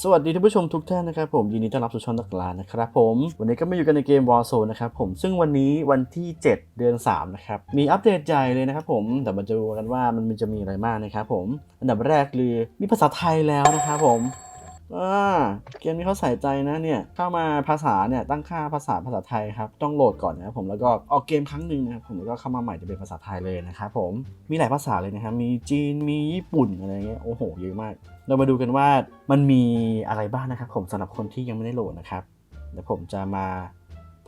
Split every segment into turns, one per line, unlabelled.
สวัสดีท่านผู้ชมทุกท่านนะครับผมยินดีต้อนรับสู่ช่องตักลานะครับผมวันนี้ก็มาอยู่กันในเกม Warzone นะครับผมซึ่งวันนี้วันที่ 7 เดือน3นะครับมีอัปเดตใหญ่เลยนะครับผมแต่มาจะดูกันว่ามันจะมีอะไรบ้างนะครับผมอันดับแรกคือมีภาษาไทยแล้วนะครับผม อ่าเกมนี้เขาใส่ใจนะเนี่ย เข้ามาภาษาเนี่ยตั้งค่าภาษาภาษาไทยครับ ต้องโหลดก่อนนะครับผมแล้วก็ออกเกมครั้งหนึ่งนะครับผมแล้วก็เข้ามาใหม่จะเป็นภาษาไทยเลยนะครับผมมีหลายภาษาเลยนะครับมีจีนมีญี่ปุ่นอะไรเงี้ยโอ้โหเยอะมาก เรามาดูกันว่ามันมีอะไรบ้างนะครับผมสำหรับคนที่ยังไม่ได้โหลดนะครับเดี๋ยวผมจะมา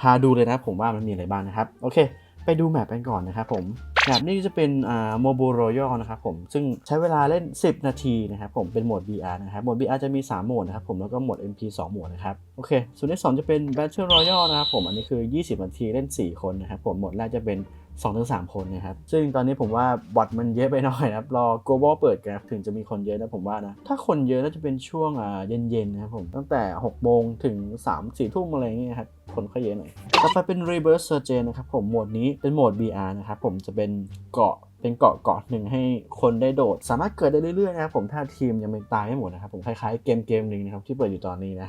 พาดูเลยนะผมว่ามันมีอะไรบ้างนะครับ โอเค ไปดูแมปกันก่อนนะครับผมแมปนี้จะเป็นอ่าโมบูโรยอนะครับผมซึ่งใช้เวลาเล่น 10 นาทีนะครับผมเป็นโหมด br นะครับโหมด br จะมี 3 โหมดนะครับผมแล้วก็โหมด MP 2 โหมดนะครับโอเคส่วนที่ 2 จะเป็น Battle Royale นะครับผมอันนี้คือ 20 นาทีเล่น 4 คนนะครับผมโหมดแรกจะเป็น 2-3 คนนะครับ ซึ่งตอนนี้ผมว่าบอทมันเยอะไปหน่อยนะครับ รอ global เปิดกันถึงจะมีคนเยอะนะผมว่านะ ถ้าคนเยอะน่าจะเป็นช่วงอ่าเย็นๆนะครับผม ตั้งแต่ 6 โมงถึง 3-4 ทุ่มอะไรอย่างเงี้ยครับคนก็เยอะหน่อย ต่อไปเป็น reverse surgeon นะครับผม โหมดนี้เป็นโหมด BR นะครับผมจะเป็นเกาะ เป็นเกาะเกาะหนึ่งให้คนได้โดด สามารถเกิดได้เรื่อยๆนะครับผมถ้าทีมยังไม่ตายไม่หมดนะครับผมคล้ายๆเกมเกมหนึ่งนะครับที่เปิดอยู่ตอนนี้นะ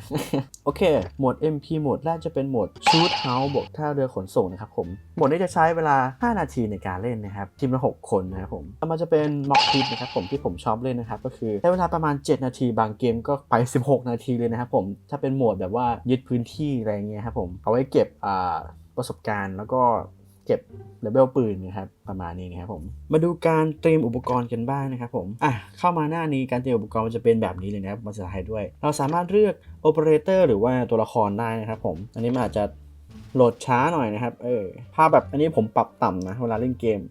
โอเคโหมด MP โหมดแรกจะเป็นโหมด Shoot House บวกท่าเรือขนส่งนะครับผมโหมดนี้จะใช้เวลา 5 นาทีในการเล่นนะครับทีมละ6คนนะครับผมต่อมาจะเป็น Mock Pit นะครับผมที่ผมชอบเล่นนะครับก็คือใช้เวลาประมาณ 7 นาทีบางเกมก็ไป 16 นาทีเลยนะครับผมถ้าเป็นโหมดแบบว่ายึดพื้นที่อะไรเงี้ยครับผมเอาไว้เก็บอ่าประสบการณ์แล้วก็ เก็บเลเวลปืนนะครับประมาณนี้นะครับผมมาดูการเตรียมอุปกรณ์กันบ้างนะครับผมอะเข้ามาหน้านี้การเตรียมอุปกรณ์มันจะเป็นแบบนี้เลยนะครับภาษาไทยด้วย เราสามารถเลือกโอเปอเรเตอร์หรือว่าตัวละครได้นะครับผม อันนี้มันอาจจะโหลดช้าหน่อยนะครับเออภาพแบบอันนี้ผมปรับต่ำนะเวลาเล่นเกม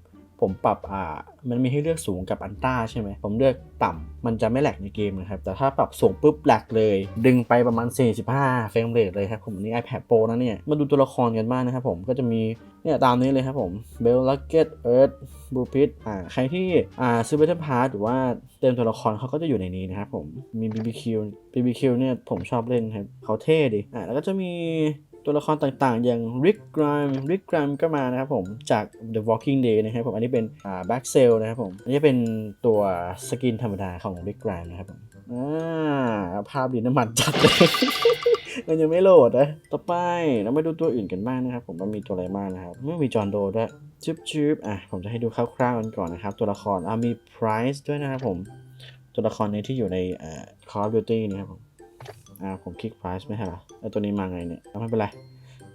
ผมปรับอ่ามันมีให้เลือกสูงกับอันต้าใช่ไหมผมเลือกต่ำมันจะไม่แหลกในเกมนะครับ แต่ถ้าปรับสูงปุ๊บแหลกเลย ดึงไปประมาณ 45 เฟรมเรทเลยครับผมอันนี้ iPad Pro นะเนี่ย มาดูตัวละครกันบ้างนะครับผมก็จะมี เนี่ยตามนี้เลยครับผมเบลลักเก็ตเอิร์ธบูพิทอ่าใครที่อ่าซื้อเบทพาร์หรือว่าเติมตัวละครเขาก็จะอยู่ในนี้นะครับผมมี BBQ BBQ เนี่ยผมชอบเล่นครับเขาเท่ดีอ่าแล้วก็จะมีตัวละครต่างๆ อย่าง Rick Grimes Rick Grime ก็มานะครับผมจาก The Walking Dead นะครับผมอันนี้เป็นอ่า Back Cell นะครับผม อันนี้เป็นตัวสกินธรรมดาของ Rick Grime นะครับผมอ่าภาพดินน้ำมันจัดเลย มันยังไม่โหลดนะต่อไปเรามาดูตัวอื่นกันบ้างนะครับ ผมว่ามีตัวอะไรบ้างนะครับไม่มีจอห์นโดด้วยชิบชิบอะผมจะให้ดูคร่าวๆกันก่อนนะครับ ตัวละครอ่ามี Price ด้วยนะครับผม ตัวละครนี้ที่อยู่ในอ่า Call of Duty นะครับผมอ่าผมคลิก price ไม่ใช่เหรอไอตัวนี้มาไงเนี่ยไม่เป็นไร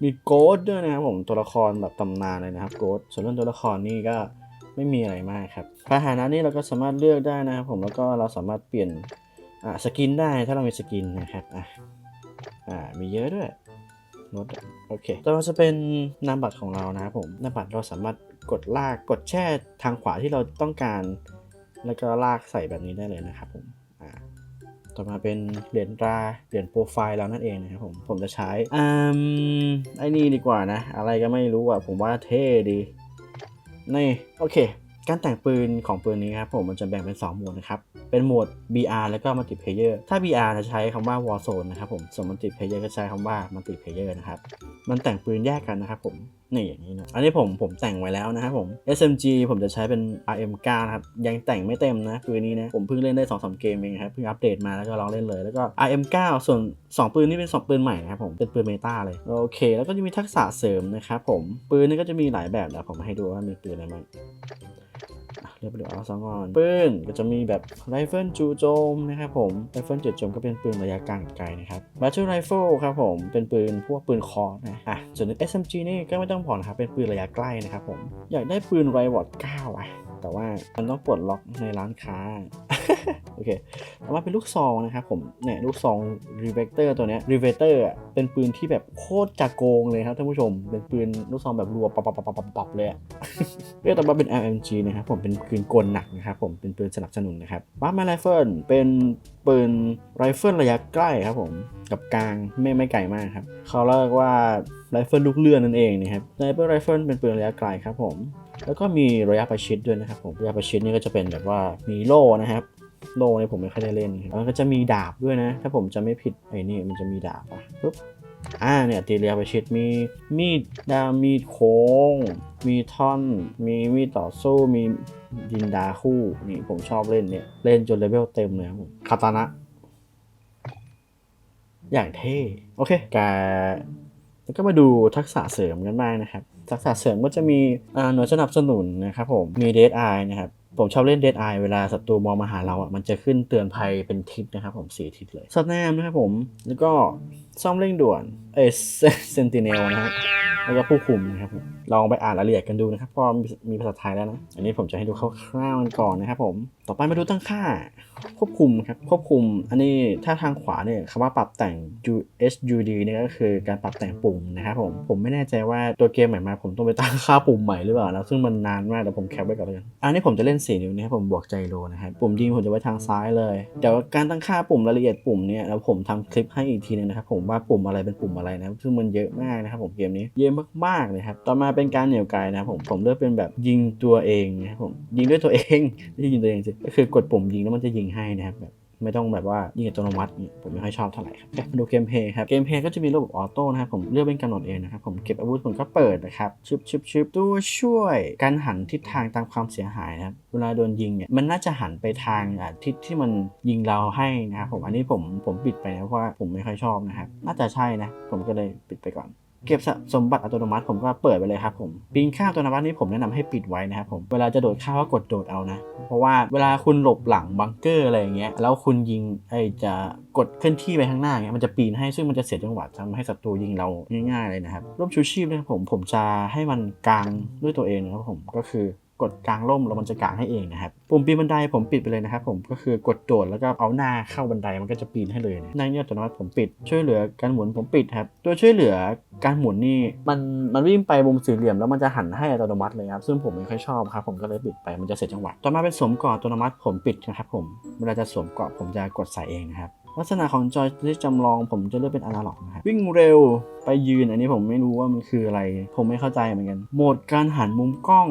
มีโกดด้วยนะครับผมตัวละครแบบตำนานเลยนะครับโกดส่วนเรื่องตัวละครนี่ก็ไม่มีอะไรมากครับพาหนะนี่เราก็สามารถเลือกได้นะครับผมแล้วก็เราสามารถเปลี่ยนอ่าสกินได้ถ้าเรามีสกินนะครับอะ อ่า มีเยอะด้วยลดโอเคต่อมาจะเป็นนามบัตรของเรานะครับผม นามบัตรเราสามารถกดลาก กดแช่ทางขวาที่เราต้องการ แล้วก็ลากใส่แบบนี้ได้เลยนะครับผม อ่า ต่อมาเป็นเหรียญตรา เหรียญโปรไฟล์เรานั่นเองนะครับผม ผมจะใช้อืมไอ้นี่ดีกว่านะ อะไรก็ไม่รู้อะ ผมว่าเท่ดี นี่ โอเค การแต่งปืนของปืนนี้ครับผม มันจะแบ่งเป็น 2 หมวดนะครับ เป็นโหมด BR แล้วก็ Multiplayer ถ้า BR จะใช้คำว่า Warzone นะครับผมส่วน Multiplayer ก็ใช้คำว่า Multiplayer นะครับมันแต่งปืนแยกกันนะครับผมนี่อย่างนี้นะอันนี้ผมผมแต่งไว้แล้วนะครับผม SMG ผมจะใช้เป็น RM9 นะครับ ยังแต่งไม่เต็มนะปืนนี้นะ ผมเพิ่งเล่นได้2อสเกมเองครับ เพิ่งอัปเดตมาแล้วก็ลองเล่นเลย แล้วก็ RM9 ส่วน 2 ปืนนี้เป็น 2 ปืนใหม่นะครับผม เป็นปืนเมตาเลย โอเค แล้วก็จะมีทักษะเสริมนะครับผม ปืนนี้ก็จะมีหลายแบบแล้วผมมาให้ดูว่ามีปืนอะไรบ้าง เรียบร้อยเอาสองก่อนปืนก็จะมีแบบไรเฟิลจู่โจมนะครับผมไรเฟิลจู่โจมก็เป็นปืนระยะกลางไกลนะครับบัตเทิลไรเฟิลครับผมเป็นปืนพวกปืนคอนะอะส่วน SMG นี่ก็ไม่ต้องผ่อนนะครับเป็นปืนระยะใกล้นะครับผมอยากได้ปืนไรวอร์ดเก้าอะ แต่ว่ามันต้องปลดล็อกในร้านค้า โอเคต่อมาเป็นลูกซองนะครับผม เนี่ย ลูกซองรีเวกเตอร์ตัวเนี้ยรีเวเตอร์เป็นปืนที่แบบโคตรจะโกงเลยครับท่านผู้ชม เป็นปืนลูกซองแบบรัวปับปับปับปับปับเลยเรียกต่อมาเป็น LMG นะครับผม เป็นปืนกลหนักนะครับผม เป็นปืนสนับสนุนนะครับวาร์ปมาไรเฟิลเป็นปืนไรเฟิลระยะใกล้ครับผม กับกลางไม่ไม่ไกลมากครับ เขาเรียกว่าไรเฟิลลูกเลื่อนนั่นเองนะครับไนเปอร์ไรเฟิลเป็นปืนระยะไกลครับผม แล้วก็มีระยะประชิดด้วยนะครับผมระยะประชิดนี่ก็จะเป็นแบบว่ามีโล่นะครับ โล่เนี่ยผมไม่ค่อยได้เล่นแล้วก็จะมีดาบด้วยนะ ถ้าผมจะไม่ผิดไอ้นี่มันจะมีดาบอะปุ๊บอ่าเนี่ยตีเรียประชิดมีมีดดาบมีดโค้ง มีท่อน มีมีดต่อสู้มีดินดาคู่นี่ผมชอบเล่นเนี่ย เล่นจนเลเวลเต็มเลยครับผมคาตานะ อย่างเท่ โอเคกาแล้วก็มาดูทักษะเสริมกันบ้างนะครับ ทักษะเสริมก็จะมีหน่วยสนับสนุนนะครับผม มีเด d ไอนะครับผมชอบเล่นเดดไอเวลาศัตรูมองมาหาเราอะมันจะขึ้นเตือนภัยเป็นทิศนะครับผมสีทิศเลยสแนมนะครับผม แล้วก็ซ่อมเร่งด่วน เอเซนติเนลนะครับแล้วก็ผู้คุมนะครับลองไปอ่านรายละเอียดกันดูนะครับพราะมีภาษาไทยแล้วนะอันนี้ผมจะให้ดูคร่าวๆกันก่อนนะครับผมต่อไปมาดูตั้งค่าควบคุมครับควบคุม อันนี้ถ้าทางขวาเนี่ยคำว่าปรับแต่ง USUD เนี่ยก็คือการปรับแต่งปุ่มนะครับผมผมไม่แน่ใจว่าตัวเกมใหม่มาผมต้องไปตั้งค่าปุ่มใหม่หรือเปล่านะซึ่งมันนานมากเดี๋ยวผมแคปไว้ก่อนเลยกันอันนี้ผมจะเล่น4นิ้วนะครับผมบวกใจโลนะครับปุ่มยิงผมจะไว้ทางซ้ายเลยเดี๋ยวการตั้งค่าปุ่มรายละเอียดปุ่มเนี่ยแล้วผมทำคลิปให้อีกทีนึงนะครับผมว่าปุ่มอะไรเป็นปุ่มอะไรนะครับซึ่งมันเยอะมากนะครับผมเกมนี้เยอะมากๆเลยครับต่อมาเป็นการเหนี่ยวไกลนะครับผมผมเลือกเป็นแบบยิงตัวเองนะครับผมยิงด้วยตัวเองไม่ใช่ยิงตัวเองสิก็คือกดปุ่มยิงแล้วมันจะยิงให้นะครับแบบ ไม่ต้องแบบว่ายิงอัตโนมัติเนี่ยผมไม่ค่อยชอบเท่าไหร่ครับมาดูเกมเพย์ครับ เกมเพย์ก็จะมีระบบออโต้นะครับ ผมเลือกเป็นกำหนดเองนะครับ ผมเก็บอาวุธผมก็เปิดนะครับชึบชึบชึบตัวช่วย การหันทิศทางตามความเสียหายนะครับ เวลาโดนยิงเนี่ยมันน่าจะหันไปทางทิศที่มันยิงเราให้นะครับผมอันนี้ผมผมปิดไปนะเพราะว่าผมไม่ค่อยชอบนะครับน่าจะใช่นะผมก็เลยปิดไปก่อน เก็บสสมบัติอัตโนมัติผมก็เปิดไปเลยครับผมปีนข้ามอัตโนมัตินี่ผมแนะนำให้ปิดไว้นะครับผมเวลาจะโดดข้าวก็กดโดดเอานะ เพราะว่าเวลาคุณหลบหลังบังเกอร์อะไรอย่างเงี้ยแล้วคุณยิงไอ้จะกดเคลื่อนที่ไปข้างหน้าเงี้ยมันจะปีนให้ซึ่งมันจะเสียจังหวะทำให้ศัตรูยิงเราง่ายๆเลยนะครับร่มชูชีพนะครับผมผมจะให้มันกลางด้วยตัวเองนะครับผมก็คือ กดกลางร่มแล้วมันจะกางให้เองนะครับปุ่มปีนบันไดผมปิดไปเลยนะครับผมก็คือกดโดดแล้วก็เอาหน้าเข้าบันไดมันก็จะปีนให้เลยนะในนี่ยอัตโนมัติผมปิดช่วยเหลือการหมุนผมปิดครับตัวช่วยเหลือการหมุนนี่มันมันวิ่งไปมุมสี่เหลี่ยมแล้วมันจะหันให้อัตโนมัติเลยครับซึ่งผมไม่ค่อยชอบครับผมก็เลยปิดไปมันจะเสียจังหวะต่อมาเป็นสวมเกาะอัตโนมัติผมปิดนะครับผมเวลาจะสวมเกาะผมจะกดใส่เองนะครับลักษณะของจอยที่จำลองผมจะเลือกเป็นอนาล็อกนะครับวิ่งเร็วไปยืนอันนี้ผมไม่รู้ว่ามันคืออะไร ผมไม่เข้าใจเหมือนกัน โหมดการหันมุมกล้อง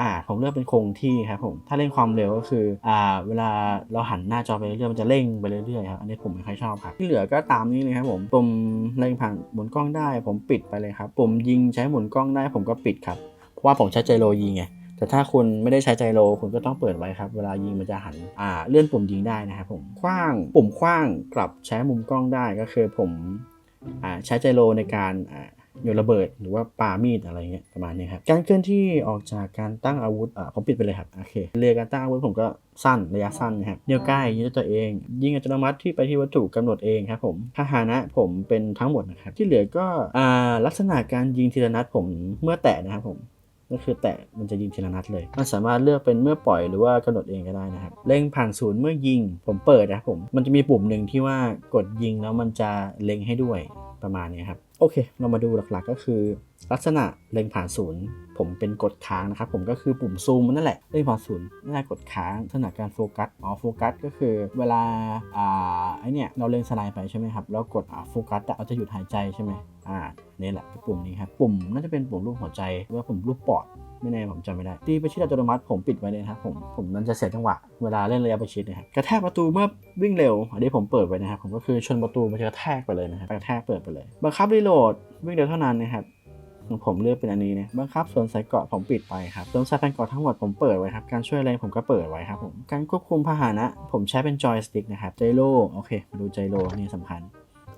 อ่าผมเลือกเป็นคงที่ครับผมถ้าเล่นความเร็วก็คืออ่าเวลาเราหันหน้าจอไปเรื่อยๆมันจะเร่งไปเรื่อยๆครับอันนี้ผมไม่ค่อยชอบครับที่เหลือก็ตามนี้เลยครับผมปุ่มเล็งผ่านหมุนกล้องได้ ผมปิดไปเลยครับปุ่มยิงใช้หมุนกล้องได้ผมก็ปิดครับเพราะว่าผมใช้ไจโรยิงไงแต่ถ้าคุณไม่ได้ใช้ไจโรคุณก็ต้องเปิดไว้ครับ เวลายิงมันจะหันอ่าเลื่อนปุ่มยิงได้นะครับผมคว้างปุ่มคว้างกลับใช้มุมกล้องได้ก็คือผมอ่าใช้ไจโรในการอ่า โยนระเบิดหรือว่าปามีดอะไรเงี้ยประมาณนี้ครับการเคลื่อนที่ออกจากการตั้งอาวุธอ่าผมปิดไปเลยครับโอเคเรียการตั้งอาวุธผมก็สั้นระยะสั้นนะครับเดียวใกล้ยิงด้วยตัวเอง ยิงอัตโนมัติที่ไปที่วัตถุกำหนดเองครับผมพาหนะผมเป็นทั้งหมดนะครับที่เหลือก็อ่าลักษณะการยิงทีละนัดผมเมื่อแตะนะครับผมก็คือแตะมันจะยิงทีละนัดเลย มันสามารถเลือกเป็นเมื่อปล่อยหรือว่ากำหนดเองก็ได้นะครับ เล็งผ่านศูนย์เมื่อยิง ผมเปิดนะครับผม มันจะมีปุ่มหนึ่งที่ว่ากดยิงแล้วมันจะเล็งให้ด้วยประมาณนี้ครับ โอเค เรามาดูหลักๆก็คือ ลักษณะเล็งผ่านศูนย์ ผมเป็นกดค้างนะครับ ผมก็คือปุ่มซูมนั่นแหละเล็งผ่านศูนย์หน้ากดค้างลักษณะการโฟกัสอ๋อโฟกัสก็คือเวลาอ่าไอเนี่ยเราเล็งสไลด์ไปใช่ไหมครับแล้วกดอ่าโฟกัสอะเราจะหยุดหายใจใช่ไหมอ่านี่แหละปุ่มนี้ครับปุ่มน่าจะเป็นปุ่มรูปหัวใจหรือว่าปุ่มรูปปอด ไม่แน่ผมจำไม่ได้ ตีไปชิดอัตโนมัติผมปิดไว้เลยนะครับผมผมมันจะเสียจังหวะเวลาเล่นระยะประชิดนะครับกระแทกประตูเมื่อวิ่งเร็วอันนี้ผมเปิดไว้นะครับผมก็คือชนประตูมันจะกระแทกไปเลยนะครับกระแทกเปิดไปเลยบังคับรีโหลดวิ่งเร็วเท่านั้นนะครับผมเลือกเป็นอันนี้นะบังคับส่วนใส่เกาะผมปิดไปครับส่วนใส่แผ่นเกาะทั้งหมดผมเปิดไว้ครับ การช่วยแรงผมก็เปิดไว้ครับผม การควบคุมพาหนะ ผมใช้เป็นจอยสติ๊กนะครับ ไจโรโอเค มาดูไจโรนี่สำคัญ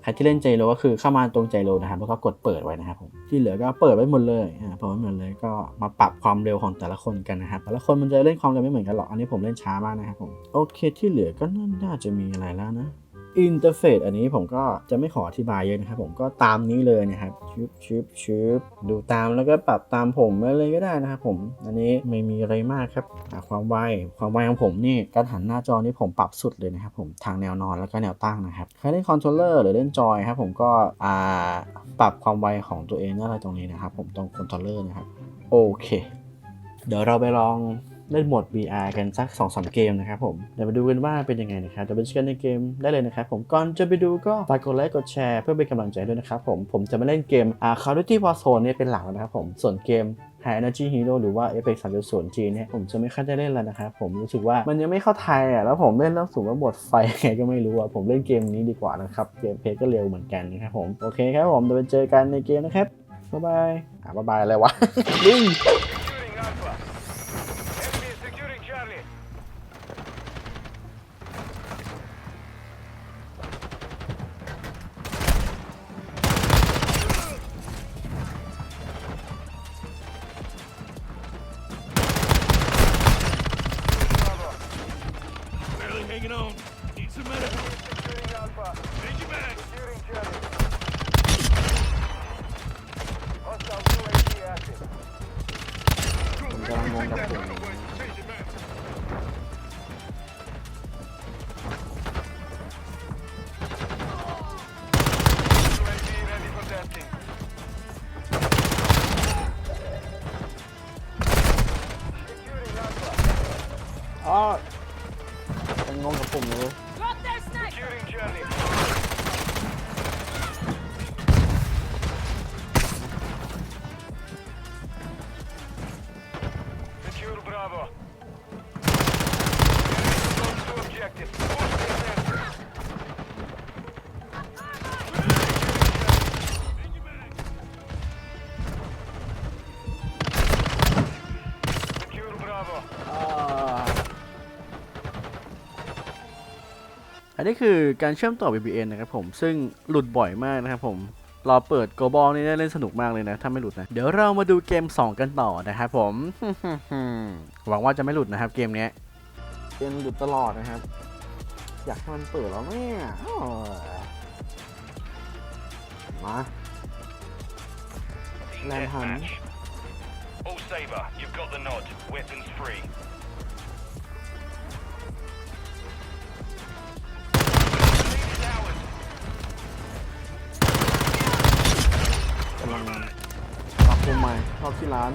ครที่เล่นใจโรก็คือเข้ามาตรงใจโรนะครับแล้วก็กดเปิดไว้นะครับผมที่เหลือก็เปิดไว้หมดเลยอ่าเปิดไว้หมดเลยก็มาปรับความเร็วของแต่ละคนกันนะครับแต่ละคนมันจะเล่นความเร็วไม่เหมือนกันหรอกอันนี้ผมเล่นช้ามากนะครับผมโอเคที่เหลือก็น่าจะมีอะไรแล้วนะ อินเทอร์เฟซอันนี้ผมก็จะไม่ขออธิบายเยอะนะครับผมก็ตามนี้เลยนะครับชุบชุบชุบดูตามแล้วก็ปรับตามผมอะไรก็ได้นะครับผม อันนี้ไม่มีอะไรมากครับความไวความไวของผมนี่การหันหน้าจอนี่ผมปรับสุดเลยนะครับผมทางแนวนอนแล้วก็แนวตั้งนะครับใครเล่นคอนโทรลเลอร์หรือเล่นจอยครับผมก็ปรับความไวของตัวเองอะไรตรงนี้นะครับผมตรงคอนโทรลเลอร์นะครับโอเค เดี๋ยวเราไปลอง เล่นโหมด VR กันสัก2อสเกมนะครับผม เดี๋ยวมาดูกันว่าเป็นยังไงนะครับเดี๋ยวไปเจอกันในเกมได้เลยนะครับผมก่อนจะไปดูก็ฝากกดไลค์กดแชร์เพื่อเป็นกำลังใจด้วยนะครับผมผมจะมาเล่นเกมอา Call of Duty Warzone เนี่ยเป็นหลักนะครับผมส่วนเกม High Energy Hero หรือว่า Apex 3.0 G เนี่ยผมจะไม่ค่อยได้เล่นแล้วนะครับผมรู้สึกว่ามันยังไม่เข้าไทยอะแล้วผมเล่นแล้วสูงว่าหมดไฟไงก็ไม่รู้อะผมเล่นเกมนี้ดีกว่านะครับเกมเพลย์ก็เร็วเหมือนกันนะครับผมโอเคครับผมเดี๋ยวไปเจอกันในเกมนะครับบ๊ายบายอะบ๊ายบายอะไรวะลุย
Merhaba. Hostile UAV active. Bomba bomba.
นี้คือการเชื่อมต่อ VPN นะครับผม ซึ่งหลุดบ่อยมากนะครับผมรอเปิด global นี่ได้เล่นสนุกมากเลยนะ ถ้าไม่หลุดนะ เดี๋ยวเรามาดูเกม 2 กันต่อนะครับผม หวังว่าจะไม่หลุดนะครับเกมเนี้ยเกมหลุดตลอดนะครับ อยากให้มันเปิดแล้วเนี่ยอ้าวมา
Team
Lamb hunt.
deathmatch. All Saber, you've got the nod. Weapons free.
กำลังปรับปรุงใหม่เข้าที่ร้าน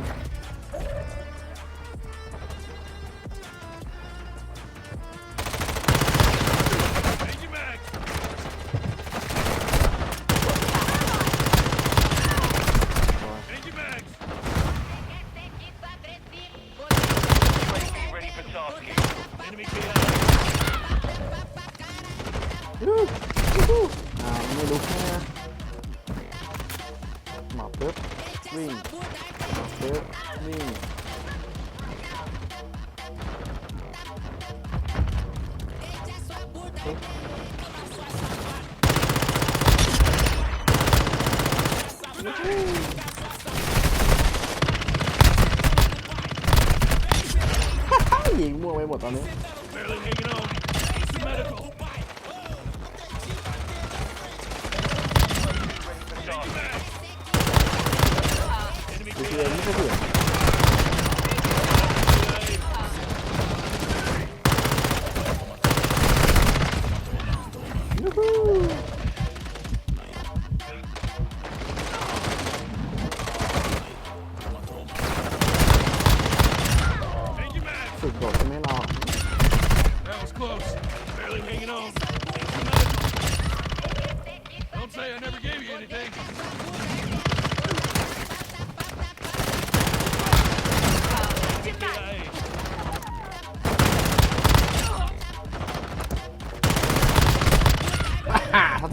งมั่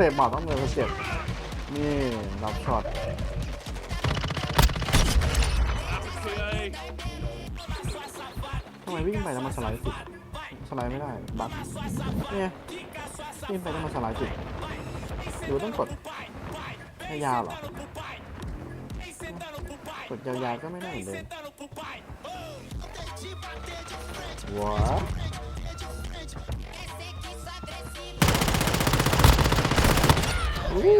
เตะบอลต้องเลยเจ็บนี่รับช็อตทำไมวิ่งไปแล้วมันสไลด์ติดสไลด์ไม่ได้บั๊กเนี่ยวิ่งไปแล้วมันสไลด์ติดหรือว่ต้องกดให้ยาวหรอกดยาวๆก็ไม่ได้เหมือนเดิมว้า อู้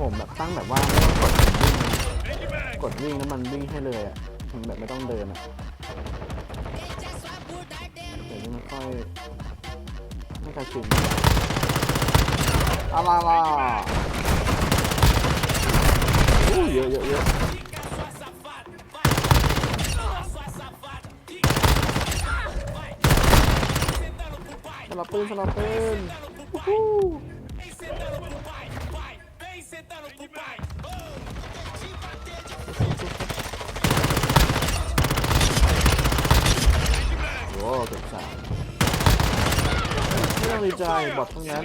ผมแบบตั้งแบบว่าไม่ต้องกดวิ่งกดวิ่งแล้วมันวิ่งให้เลยอะมันแบบไม่ต้องเดินอะเดี๋ยวนี้มันค่อยไม่กระชินอะไรล่ะอู้เยอะเยอะเยอะสลับปืนสลับปืน ใจบอททั้งนั้น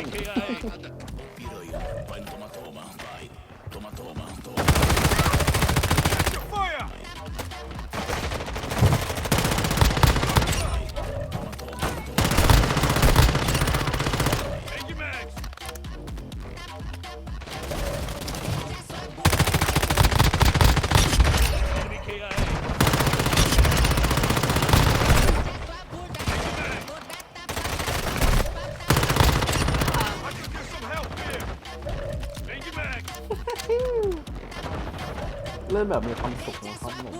นแบบมีความสุขนะครับผม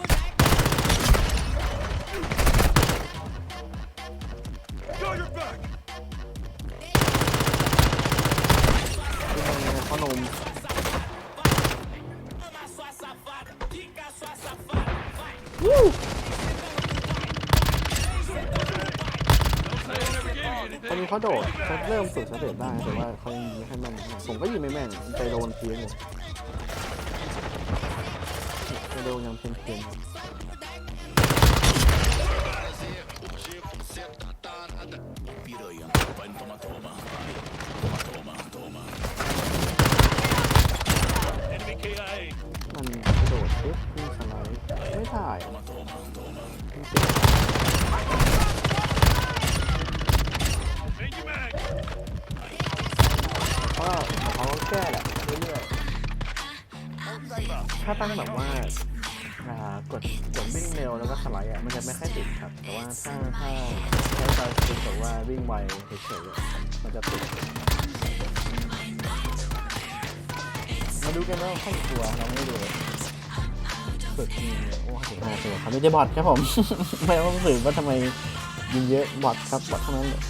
Go your back.
เป็นไงขนม
Don't say I never gave you
ตอน
anything.
นี้ขเขาโดดเขาเริ่มฝึกสเต็ปได้แต่ว่าเขายังยิงไม่ค่อยแม่นผมก็ยิงไม่แม่นไปโดนเพี้ยนเลย ไปโดนยังเพี้ยนเพี้ยนๆ
Enemy KIA.
มันกระโดดปุ๊บวิ่งสไลด์ไม่ถ่าย
Change your mag.
เพราะว่าเขาก็แก้แหละเรื่อยๆถ้าตั้งแบบว่าอ่า กดกดวิ่งเร็วแล้วก็สไลด์อะมันจะไม่ค่อยติดครับ แต่ว่าถ้าถ้าใช้การฝึกแบบว่าวิ่งไวเฉยๆมันจะติดมาดูกันว่าข้างตัวเราไม่ดูเลยฝึกนี่โอ้ถึงห้าตัวเขาไม่ได้บอทครับผม ไม่ต้องสืบว่าทำไมยิงเยอะบอทครับบอทเท่านั้นเลย